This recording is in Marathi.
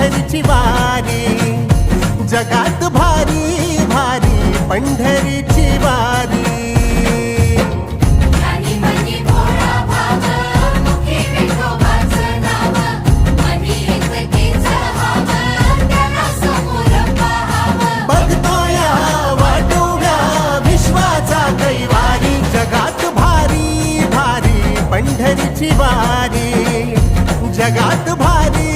पंढरीची वारी. जगात भारी भारी पंढरीची वारी. बघतोय वाटोव्या विश्वाचा कैवारी. जगात भारी भारी पंढरीची वारी. जगात भारी